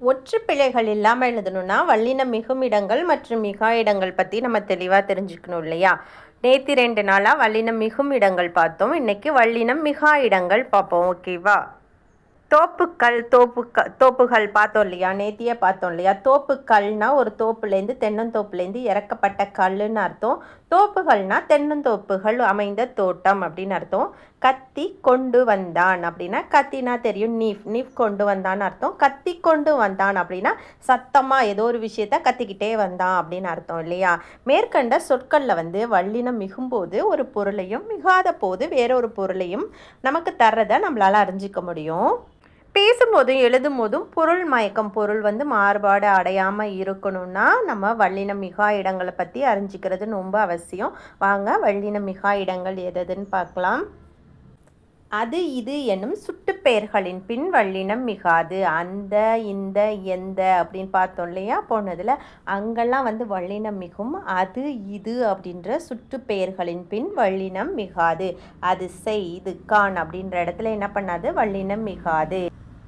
ஒற்று பிழைகள் இல்லாமல் எழுதணும்னா வல்லின மிகுமிடங்கள் மற்றும் மிகா இடங்கள் பற்றி நம்ம தெளிவாக தெரிஞ்சுக்கணும் இல்லையா? நேற்று ரெண்டு நாளாக வல்லினம் மிகும் இடங்கள் பார்த்தோம். இன்னைக்கு வல்லினம் மிகா இடங்கள் பார்ப்போம் ஓகேவா தோப்புக்கள் தோப்புக்க தோப்புகள் பார்த்தோம் இல்லையா? நேத்தியே பார்த்தோம் இல்லையா? தோப்புக்கல்னால் ஒரு தோப்புலேருந்து தென்னந்தோப்புலேருந்து இறக்கப்பட்ட கல்லுன்னு அர்த்தம். தோப்புகள்னா தென்னந்தோப்புகள் அமைந்த தோட்டம் அப்படின்னு அர்த்தம். கத்தி கொண்டு வந்தான் அப்படின்னா கத்தினா தெரியும் நீஃப் நீஃப் கொண்டு வந்தான்னு அர்த்தம். கத்தி கொண்டு வந்தான் அப்படின்னா சத்தமாக ஏதோ ஒரு விஷயத்த கத்திக்கிட்டே வந்தான் அப்படின்னு அர்த்தம் இல்லையா? மேற்கண்ட சொற்களில் வந்து வல்லினம் மிகும்போது ஒரு பொருளையும் மிகாத போது வேற ஒரு பொருளையும் நமக்கு தர்றதை நம்மளால் அறிஞ்சிக்க முடியும். பேசும்போதும் எழுதும் போதும் பொருள் மயக்கம் பொருள் வந்து மாறுபாடு அடையாமல் இருக்கணும்னா நம்ம வல்லினம் மிகா இடங்களை பற்றி அறிஞ்சிக்கிறது ரொம்ப அவசியம். வாங்க வல்லினம் மிகா இடங்கள் எதுன்னு பார்க்கலாம். அது இது என்னும் சுட்டுப்பெயர்களின் பின் வல்லினம் மிகாது அந்த இந்த எந்த அப்படின்னு பார்த்தோம் இல்லையா? போனதில் அங்கெல்லாம் வந்து வல்லினம் மிகும் அது இது அப்படின்ற சுட்டுப்பெயர்களின் பின் வல்லினம் மிகாது. அது செய் இது கான் அப்படின்ற இடத்துல என்ன பண்ணாது? வல்லினம் மிகாது.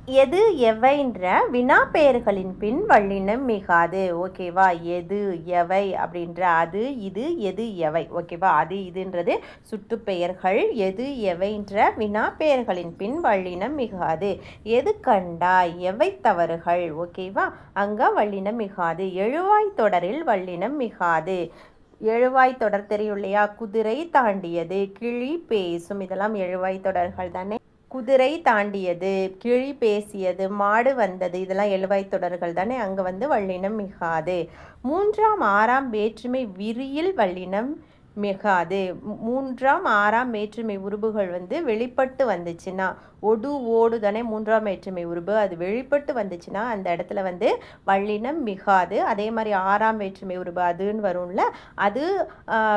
எது எவைன்ற வினா பெயர்களின் பின் வல்லினம் மிகாது. ஓகேவா எது எவை அப்படின்ற அது இது எது எவை. ஓகேவா அது இதுன்றது சுட்டுப்பெயர்கள் எது எவைன்ற வினா பெயர்களின் பின் வல்லினம் மிகாது. எது கண்டாய்? எவை தவறுகள்? ஓகேவா அங்க வல்லினம் மிகாது. எழுவாய் தொடரில் வல்லினம் மிகாது. எழுவாய் தொடர் தெரியும் இல்லையா? குதிரை தாண்டியது கிளி பேசும். இதெல்லாம் எழுவாய் தொடர்கள் தானே. குதிரை தாண்டியது கிளி பேசியது மாடு வந்தது இதெல்லாம் எழுவாய் தொடர்கள் தானே அங்கே வந்து வள்ளினம் மிகாது. மூன்றாம் ஆறாம் வேற்றுமை விரியில் வள்ளினம் மிகாது மூன்றாம் ஆறாம் வேற்றுமை உருபுகள் வந்து வெளிப்பட்டு வந்துச்சுன்னா ஒடு ஓடு தானே மூன்றாம் வேற்றுமை உருபு அது வெளிப்பட்டு வந்துச்சுன்னா அந்த இடத்துல வந்து வள்ளினம் மிகாது. அதே மாதிரி ஆறாம் வேற்றுமை உருபு அதுன்னு வரும்ல அது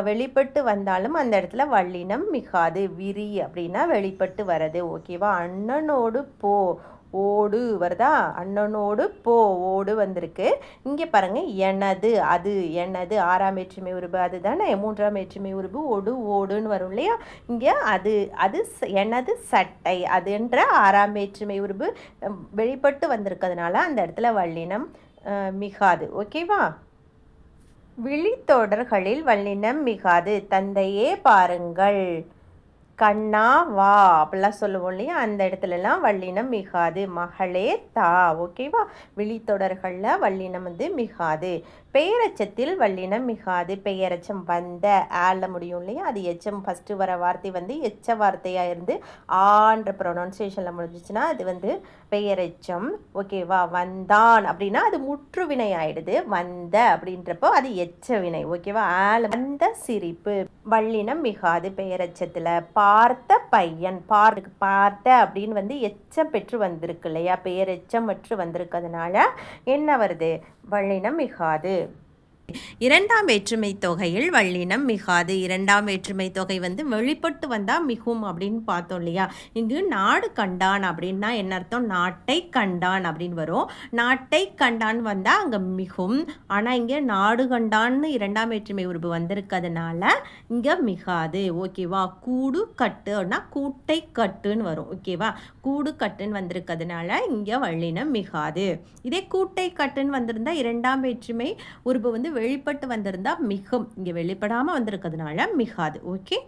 வெளிப்பட்டு வந்தாலும் அந்த இடத்துல வள்ளினம் மிகாது விரி அப்படின்னா வெளிப்பட்டு வரது ஓகேவா? அண்ணனோடு போ. ஓடு வருதா? அண்ணனோடு போ ஓடு வந்திருக்கு. இங்கே பாருங்கள் எனது அது எனது ஆறாம் வேற்றுமை உருபு அது தானே? மூன்றாம் வேற்றுமை உருபு ஒடு ஓடுன்னு வரும் இல்லையா? இங்கே அது அது ச- எனது சட்டை அதுன்ற ஆறாம் வேற்றுமை உருபு வெளிப்பட்டு வந்திருக்கிறதுனால அந்த இடத்துல வல்லினம் மிகாது. ஓகேவா? விழித்தொடர்களில் வல்லினம் மிகாது. தந்தையே பாருங்கள். கண்ணா வா அப்படிலாம் சொல்லுவோம் இல்லையா? அந்த இடத்துலலாம் வல்லினம் மிகாது. மகளே தா ஓகேவா? விழித்தொடர்களில் வல்லினம் வந்து மிகாது. பெயரச்சத்தில் வல்லினம் மிகாது. பெயரச்சம் வந்த ஆல முடியும் இல்லையா? அது எச்சம் ஃபஸ்ட்டு வர வார்த்தை வந்து எச்ச வார்த்தையாக இருந்து ஆன்ற ப்ரொனவுன்சியேஷனில் முடிஞ்சிச்சுன்னா அது வந்து பெயரெச்சம் ஓகேவா வந்தான் அப்படின்னா அது முற்று வினை ஆயிடுது. வந்த அப்படின்றப்போ அது எச்ச வினை. ஓகேவா ஆல வந்த சிரிப்பு. வல்லினம் மிகாது பெயரச்சத்தில் பார்த்த பையன். பார்க்க பார்த்த அப்படின்னு வந்து எச்சம் பெற்று வந்திருக்கு இல்லையா? பெயரெச்சம் பெற்று வந்திருக்கிறதுனால என்ன வருது? வள்ளினம் மிகாது. இரண்டாம் வேற்றுமை தொகையில் வல்லினம் மிகாது. இரண்டாம் வேற்றுமை தொகை வந்து வெளிப்பட்டு வந்தால் மிகும் அப்படின்னு பார்த்தோம் இல்லையா? இங்கு நாடு கண்டான் அப்படின்னா என்ன அர்த்தம்? நாட்டை கண்டான் அப்படின்னு வரும். நாட்டை கண்டான் வந்தால் அங்கே மிகும். ஆனால் இங்கே நாடு கண்டான்னு இரண்டாம் வேற்றுமை உருவு வந்திருக்கிறதுனால இங்கே மிகாது. ஓகேவா? கூடு கட்டுன்னா கூட்டை கட்டுன்னு வரும். ஓகேவா? கூடு கட்டுன்னு வந்திருக்கிறதுனால இங்கே வல்லினம் மிகாது. இதே கூட்டை கட்டுன்னு வந்திருந்தால் இரண்டாம் வேற்றுமை உருபு வந்து வெளிப்பட்டு வந்திருந்தா மிகும். இங்கே வெளிப்படாமல் வந்திருக்கிறதுனால மிகாது. ஓகே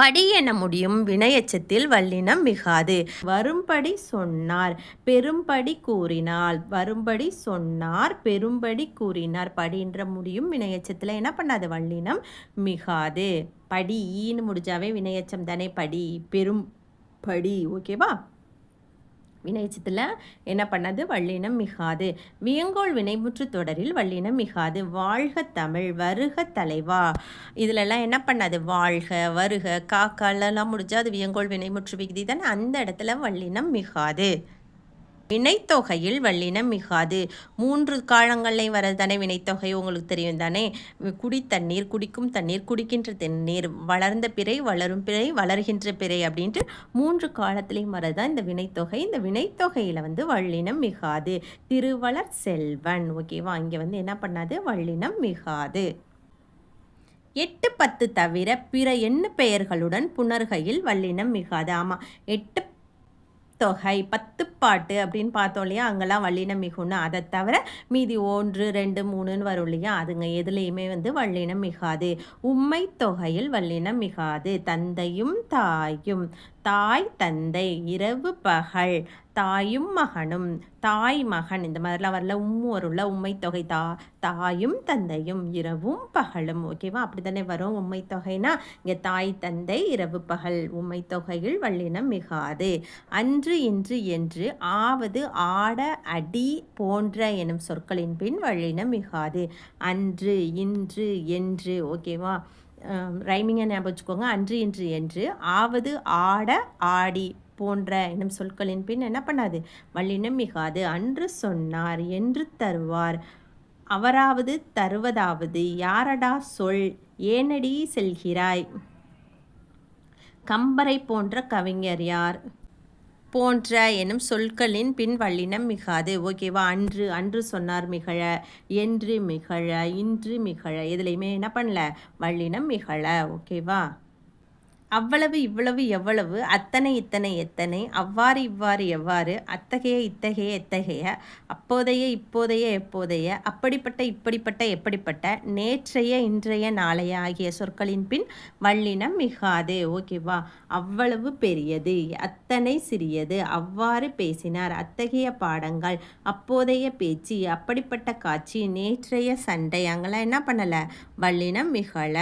படி என முடியும். வினையச்சத்தில் வல்லினம் மிகாது. வரும்படி சொன்னார் பெரும்படி கூறினால் வரும்படி சொன்னார் பெரும்படி கூறினார். படின்ற முடியும் வினையச்சத்தில் என்ன பண்ணாது? வல்லினம் மிகாது. படி ஈன்னு முடிஞ்சாவே வினையச்சம் தானே. படி பெரும் படி ஓகேவா வினைச்சத்தில் என்ன பண்ணது? வள்ளினம் மிகாது. வியங்கோள் வினைமுற்று தொடரில் வள்ளினம் மிகாது. வாழ்க தமிழ் வருக தலைவா. இதிலெல்லாம் என்ன பண்ணது? வாழ்க வருக காக்காலெல்லாம் முடிஞ்சால் அது வியங்கோள் வினைமுற்று விகுதி தானே. அந்த இடத்துல வள்ளினம் மிகாது. வினைத்தொகையில் வல்லினம் மிகாது. மூன்று காலங்கள்லையும் வரது தானே வினைத்தொகை உங்களுக்கு தெரியும் தானே? குடி தண்ணீர் குடிக்கும் தண்ணீர் குடிக்கின்ற தண்ணீர் வளர்ந்த பிறை வளரும் பிறை வளர்கின்ற பிறை அப்படின்ட்டு மூன்று காலத்திலையும் வரதான் இந்த வினைத்தொகை. இந்த வினைத்தொகையில் வந்து வல்லினம் மிகாது. திருவளர் செல்வன். ஓகேவா இங்கே வந்து என்ன பண்ணாது? வல்லினம் மிகாது. எட்டு பத்து தவிர பிற எண்ணு பெயர்களுடன் புணர்கையில் வல்லினம் மிகாது. ஆமாம் எட்டு தொகை பத்து பாட்டு அப்படின்னு பார்த்தோம் இல்லையா? அங்கெல்லாம் வள்ளினம் மிகுன்னு. அதை தவிர மீதி ஒன்று ரெண்டு மூணுன்னு வரும் இல்லையா? அதுங்க எதுலேயுமே வந்து வள்ளினம் மிகாது. உம்மை தொகையில் வள்ளினம் மிகாது. தந்தையும் தாயும் தாய் தந்தை இரவு பகல். தாயும் மகனும் தாய் மகன் இந்த மாதிரிலாம் வரல. உம்மு வரும்ல உண்மை தொகை தா தாயும் தந்தையும் இரவும் பகலும். ஓகேவா அப்படி தானே வரும் உண்மை தொகைனா? இங்கே தாய் தந்தை இரவு பகல். உண்மை தொகையில் வல்லினம் மிகாது. அன்று இன்று என்று ஆவது ஆட அடி போன்ற எனும் சொற்களின் பின் வல்லினம் மிகாது. அன்று இன்று என்று. ஓகேவா ரைமிங்கை ஞாபகம் வச்சுக்கோங்க. அன்று இன்று என்று ஆவது ஆட ஆடி போன்ற என்னும் சொற்களின் பின் என்ன பண்ணாது? வல்லினம் மிகாது அன்று சொன்னார் என்று தருவார். அவராவது தருவதாவது யாரடா சொல்? ஏனடி செல்கிறாய்? கம்பரை போன்ற கவிஞர் யார்? போன்ற எனும் சொற்களின் பின் வல்லினம் மிகாது. ஓகேவா? அன்று அன்று சொன்னார் மிகழ என்று மிகழ இன்று மிகழ. எதுலேயுமே என்ன பண்ணல? வல்லினம் மிகழ. ஓகேவா? அவ்வளவு இவ்வளவு எவ்வளவு அத்தனை இத்தனை எத்தனை அவ்வாறு இவ்வாறு எவ்வாறு அத்தகைய இத்தகைய எத்தகைய அப்போதைய இப்போதைய எப்போதைய அப்படிப்பட்ட இப்படிப்பட்ட எப்படிப்பட்ட நேற்றைய இன்றைய நாளைய ஆகிய சொற்களின் பின் வல்லினம் மிகாது. ஓகேவா அவ்வளவு பெரியது அத்தனை சிறியது அவ்வாறு பேசினார். அத்தகைய பாடங்கள் அப்போதைய பேச்சு அப்படிப்பட்ட காட்சி நேற்றைய சண்டை அங்கெல்லாம் என்ன பண்ணலை? வல்லினம் மிகழ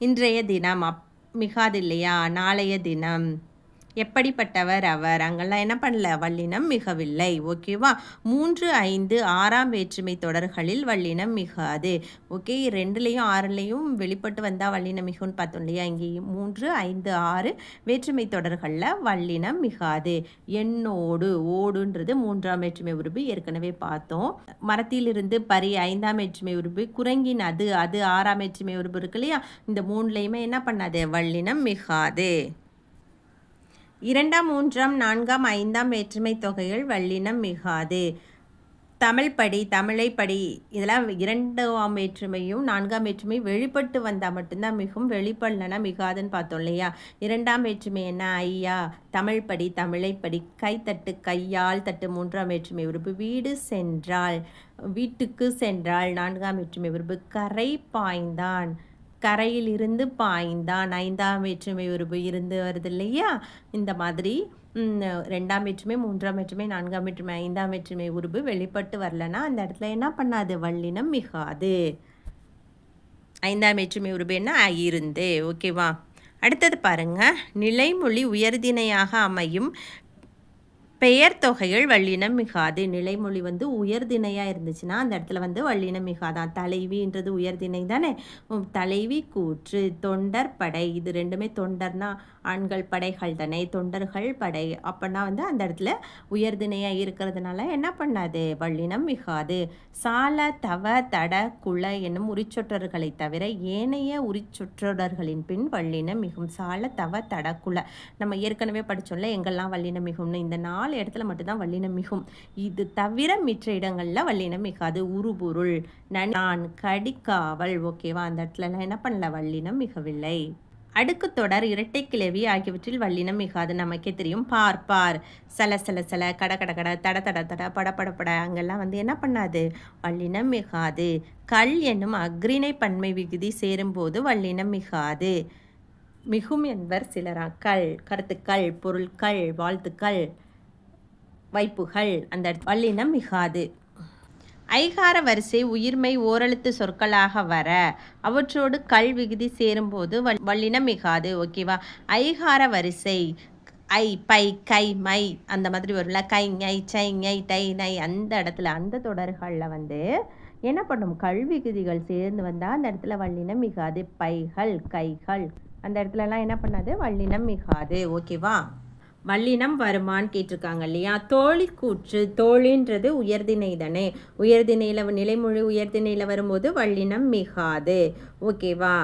இன்றைய தினம் அப் மிகாது இல்லையா நாளைய தினம். எப்படிப்பட்டவர் அவர்? அங்கெல்லாம் என்ன பண்ணல? வல்லினம் மிகவில்லை. ஓகேவா மூன்று ஐந்து ஆறாம் வேற்றுமை தொடர்களில் வல்லினம் மிகாது. ஓகே ரெண்டுலேயும் ஆறுலேயும் வெளிப்பட்டு வந்தால் வல்லினம் மிகுன்னு பார்த்தோம் இல்லையா? இங்கேயும் மூன்று ஐந்து ஆறு வேற்றுமை தொடர்களில் வல்லினம் மிகாது. எண்ணோடு ஓடுன்றது மூன்றாம் வேற்றுமை உருபு ஏற்கனவே பார்த்தோம். மரத்திலிருந்து பரி ஐந்தாம் வேற்றுமை உருபு குரங்கின் அது அது ஆறாம் வேற்றுமை உருபு இருக்கு இல்லையா? இந்த மூணுலேயுமே என்ன பண்ணாது? வல்லினம் மிகாது. இரண்டாம் மூன்றாம் நான்காம் ஐந்தாம் வேற்றுமை தொகைகள் வல்லினம் மிகாது. தமிழ் படி தமிழை படி இதெல்லாம் இரண்டாம் வேற்றுமையும் நான்காம் வேற்றுமை வெளிப்பட்டு வந்தால் மட்டும்தான் மிகவும் வெளிப்படலனா மிகாதுன்னு பார்த்தோம் இல்லையா? இரண்டாம் வேற்றுமை என்ன? ஐயா தமிழ் படி தமிழை படி கைத்தட்டு கையால் தட்டு மூன்றாம் வேற்றுமை உறுப்பு வீடு சென்றால் வீட்டுக்கு சென்றால் நான்காம் வேற்றுமை உறுப்பு கரை பாய்ந்தான். கரையில் இருந்து பாய்ந்தான். ஐந்தாம் வேற்றுமை உருவு இருந்து வருது இல்லையா? இந்த மாதிரி. ரெண்டாம் வேற்றுமை மூன்றாம் வேற்றுமை நான்காம் வேற்றுமை ஐந்தாம் வேற்றுமை உருவு வெளிப்பட்டு வரலன்னா அந்த இடத்துல என்ன பண்ணாது? வல்லினம் மிகாது. ஐந்தாம் வேற்றுமை உருவு என்ன? இருந்து ஓகேவா? அடுத்தது பாருங்க. நிலைமொழி உயர்திணையாக அமையும் பெயர் தொகைகள் வள்ளினம் மிகாது. நிலைமொழி வந்து உயர்திணையாக இருந்துச்சுன்னா அந்த இடத்துல வந்து வள்ளினம் மிகாதான். தலைவின்றது உயர்திணை தானே? தலைவி கூற்று தொண்டர் படை. இது ரெண்டுமே தொண்டர்னா ஆண்கள் படைகள் தானே? தொண்டர்கள் படை. அப்படின்னா வந்து அந்த இடத்துல உயர்திணையாக இருக்கிறதுனால என்ன பண்ணாது? வள்ளினம் மிகாது. சால தவ தட குல என்னும் உரிச்சொற்றர்களை தவிர ஏனைய உரிச்சொற்றொடர்களின் பின் வள்ளினம் மிகும். சால தவ தட குல. நம்ம ஏற்கனவே படித்தோம்ல எங்கெல்லாம் வள்ளினம் மிகும்னு? இந்த நாலு இடத்துல மட்டும்தான் வல்லினம் மிகும். இது தவிர மிற்ற இடங்களில் வல்லினம் மிகாது. உருபொருள் நான் கடிக்காவல் ஓகேவா அந்த இடத்துலலாம் என்ன பண்ணல? வல்லினம் மிகவில்லை. அடுக்கு தொடர் இரட்டை கிளவி ஆகியவற்றில் வல்லினம் மிகாது. நமக்கே தெரியும். பார் பார். சல சல சல. கட கட கட. தட தட தட. பட பட பட. அங்கெல்லாம் வந்து என்ன பண்ணாது? வல்லினம் மிகாது. கல் என்னும் அக்ரிணை பன்மை விகுதி சேரும்போது வல்லினம் மிகாது. மிகும் என்பர் சிலரா? கல் கருத்துக்கள் பொருட்கள் வாழ்த்துக்கள். வைப்புகள். அந்த வல்லினம் மிகாது. ஐகார வரிசை உயிர்மை ஓரெழுத்து சொற்களாக வர அவற்றோடு கல் விகுதி சேரும்போது வல்லினம் மிகாது. ஓகேவா ஐகார வரிசை ஐ பை கை மை அந்த மாதிரி வரும்ல? கை ஐ சை ஐ டை நை அந்த இடத்துல அந்த தொடர்களில் வந்து என்ன பண்ணும்? கல்விகுதிகள் சேர்ந்து வந்தால் அந்த இடத்துல வல்லினம் மிகாது. பைகள் கைகள் அந்த இடத்துலலாம் என்ன பண்ணாது? வல்லினம் மிகாது. ஓகேவா வல்லினம் வருமான்னு கேட்டிருக்காங்க இல்லையா? தோழி கூற்று தோழின்றது உயர்திணை தானே? உயர்திணையில் நிலைமொழி உயர்திணையில் வரும்போது வல்லினம் மிகாது. ஓகேவா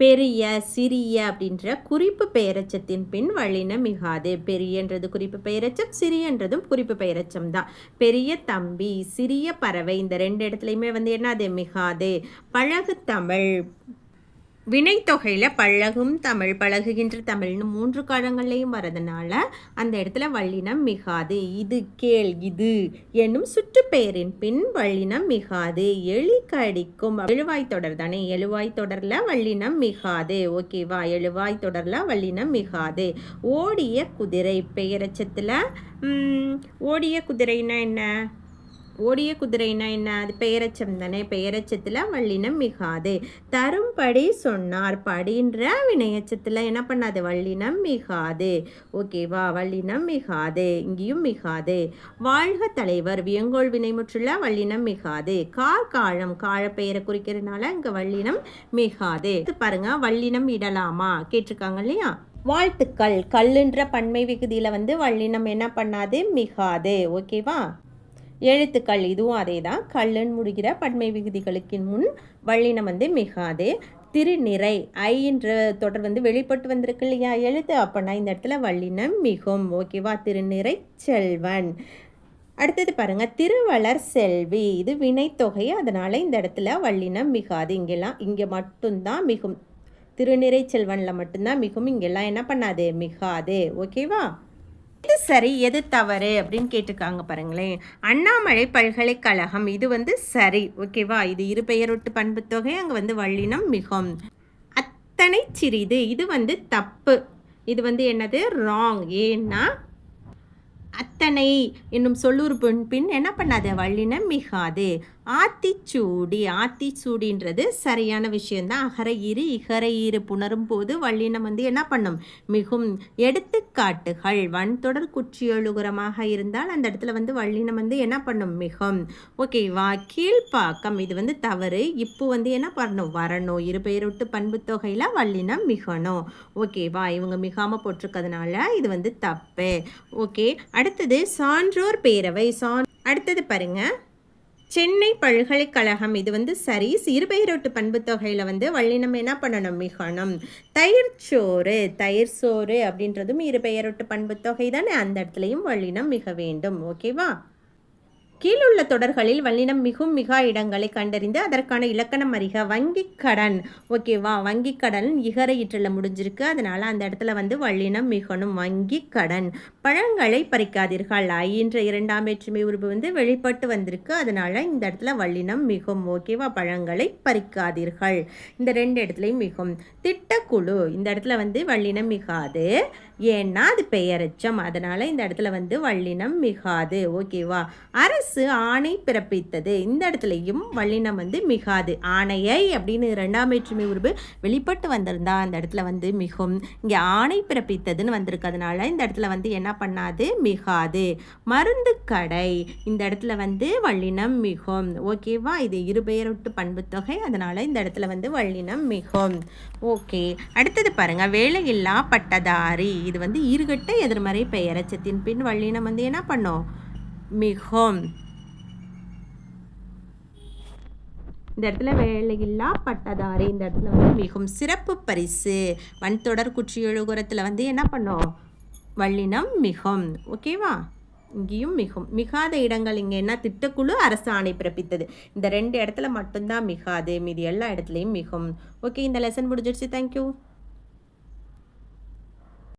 பெரிய சிறிய அப்படின்ற குறிப்பு பெயரச்சத்தின் பின் வள்ளினம் மிகாது. பெரியன்றது குறிப்பு பெயரச்சம் சிறியன்றதும் குறிப்பு பெயரச்சம் தான். பெரிய தம்பி சிறிய பறவை இந்த ரெண்டு இடத்துலையுமே வந்து என்னது மிகாது. பழகு தமிழ். வினைத்தொகையில் பழகும் தமிழ் பழகுகின்ற தமிழ்னு மூன்று காலங்கள்லையும் வரதுனால அந்த இடத்துல வள்ளினம் மிகாது. இது கேள் இது என்னும் சுற்றுப்பெயரின் பின் வள்ளினம் மிகாது. எலி கடிக்கும் எழுவாய் தொடர் தானே? எழுவாய் தொடரில் வள்ளினம் மிகாது. ஓகேவா எழுவாய் தொடரில் வள்ளினம் மிகாது. ஓடிய குதிரை பெயரச்சத்தில் ஓடிய குதிரைன்னா என்ன? ஓடிய குதிரைனா என்ன? அது பெயரச்சம் தானே? பெயரச்சத்தில் வள்ளினம் மிகாது. தரும்படி சொன்னார். படின்ற வினையச்சத்தில் என்ன பண்ணாது? வள்ளினம் மிகாது. ஓகேவா வள்ளினம் மிகாது. இங்கேயும் மிகாது. வாழ்க தலைவர் வியங்கோள் வினைமுற்றுள்ள வள்ளினம் மிகாது. கார் காழம் காழப்பெயரை பெயரை குறிக்கிறதுனால இங்கே வள்ளினம் மிகாது. பாருங்க வள்ளினம் இடலாமா? கேட்டிருக்காங்க இல்லையா? வாழ்த்துக்கள். கல்லுன்ற பன்மை விகுதியில் வந்து வள்ளினம் என்ன பண்ணாது? மிகாது. ஓகேவா? எழுத்துக்கள் இதுவும் அதே தான் கல்லுன்னு முடிகிற பன்மை விகுதிகளுக்கு முன் வள்ளினம் வந்து மிகாது. திருநிறை ஐ என்ற தொடர் வந்து வெளிப்பட்டு வந்திருக்கு இல்லையா எழுத்து? அப்போனா இந்த இடத்துல வள்ளினம் மிகும். ஓகேவா திருநிறை செல்வன். அடுத்தது பாருங்கள் திருவளர் செல்வி. இது வினைத்தொகை. அதனால் இந்த இடத்துல வள்ளினம் மிகாது. இங்கெல்லாம் இங்கே மட்டும்தான் மிகும். திருநிறை செல்வனில் மட்டும்தான் மிகும். இங்கெல்லாம் என்ன பண்ணாது? மிகாது. ஓகேவா எது சரி எது தவறு அப்படின்னு கேட்டிருக்காங்க பாருங்களேன். அண்ணாமலை பல்கலைக்கழகம் இது வந்து சரி ஓகேவா இது இரு பெயரொட்டு பண்புத்தொகை அங்கே வந்து வள்ளினம் மிகும் அத்தனை சிறிது இது வந்து தப்பு. இது வந்து என்னது? ராங் ஏன்னா அத்தனை என்னும் சொல்லுறு பின் என்ன பண்ணாது? வள்ளினம் மிகாது. ஆத்திச்சூடி ஆத்திச்சூடின்றது சரியான விஷயந்தான் அகர இரு இகர இரு புணரும் போது வள்ளினம் வந்து என்ன பண்ணும்? மிகும் எடுத்துக்காட்டுகள். வன்தொடர் குற்றியொழுகுரமாக இருந்தால் அந்த இடத்துல வந்து வள்ளினம் வந்து என்ன பண்ணும்? மிகும். ஓகேவா கீழ்ப்பாக்கம். இது வந்து தவறு. இப்போ வந்து என்ன பண்ணணும்? வரணும். இரு பெயரொட்டு பண்பு தொகையில் வள்ளினம் மிகணும். ஓகேவா இவங்க மிகாமல் போட்டிருக்கிறதுனால இது வந்து தப்பு. ஓகே அடுத்தது சான்றோர் பேரவை. சான் அடுத்தது பாருங்கள் சென்னை பல்கலைக்கழகம் இது வந்து சரி சிறுபெயரோட்டு பண்பு தொகையில் வந்து வள்ளினம் என்ன பண்ணணும்? மிகணும். தயிர் சோறு தயிர் சோறு அப்படின்றதும் இருபெயரோட்டு பண்பு தொகை தானே? அந்த இடத்துலையும் வள்ளினம் மிக வேண்டும். ஓகேவா? கீழுள்ள தொடர்களில் வல்லினம் மிகும் மிகா இடங்களை கண்டறிந்து அதற்கான இலக்கணம் அறிக. வங்கி கடன். ஓகேவா வங்கி கடன் இகர ஈற்றில் முடிஞ்சிருக்கு. அதனால் அந்த இடத்துல வந்து வல்லினம் மிகணும் வங்கி கடன். பழங்களை பறிக்காதீர்கள். ஐன்ற இரண்டாம் வேற்றுமை உறுப்பு வந்து வெளிப்பட்டு வந்திருக்கு. அதனால் இந்த இடத்துல வல்லினம் மிகும். ஓகேவா பழங்களை பறிக்காதீர்கள். இந்த ரெண்டு இடத்துலையும் மிகும். திட்டக்குழு. இந்த இடத்துல வந்து வல்லினம் மிகாது. ஏன்னா அது பெயரச்சம். அதனால் இந்த இடத்துல வந்து வல்லினம் மிகாது. ஓகேவா அரசு ஆணை பிறப்பித்தது. இந்த இடத்துலையும் வல்லினம் வந்து மிகாது. ஆணையை அப்படின்னு ரெண்டாம் வேற்றுமை உருவு வெளிப்பட்டு வந்திருந்தா அந்த இடத்துல வந்து மிகும். இங்கே ஆணை பிறப்பித்ததுன்னு வந்திருக்கிறதுனால இந்த இடத்துல வந்து என்ன பண்ணாது? மிகாது. மருந்து கடை. இந்த இடத்துல வந்து வல்லினம் மிகும். ஓகேவா இது இருபெயரொட்டு பண்புத்தொகை அதனால் இந்த இடத்துல வந்து வல்லினம் மிகும். ஓகே அடுத்தது பாருங்கள் வேலையில்லா பட்டதாரி. இது வந்து ஈறுகட்ட எதிர்மறை பெயரச்சத்தின் பின் வள்ளினம் வந்து என்ன பண்ணும்? மிகும். இந்த இடத்துல வேலையில்லா பட்டதாரி இந்த இடத்துல வந்து மிகவும் சிறப்பு பரிசு. வன்தொடர் குற்றியொழுகுரத்தில் வந்து என்ன பண்ணோம்? வள்ளினம் மிகும் ஓகேவா இங்கேயும் மிகும். மிகாத இடங்கள் இங்கே என்ன? திட்டக்குழு அரசு ஆணை பிறப்பித்தது. இந்த ரெண்டு இடத்துல மட்டும்தான் மிகாது. மீதி எல்லா இடத்துலையும் மிகும். ஓகே இந்த லெசன் முடிஞ்சிடுச்சு தேங்க்யூ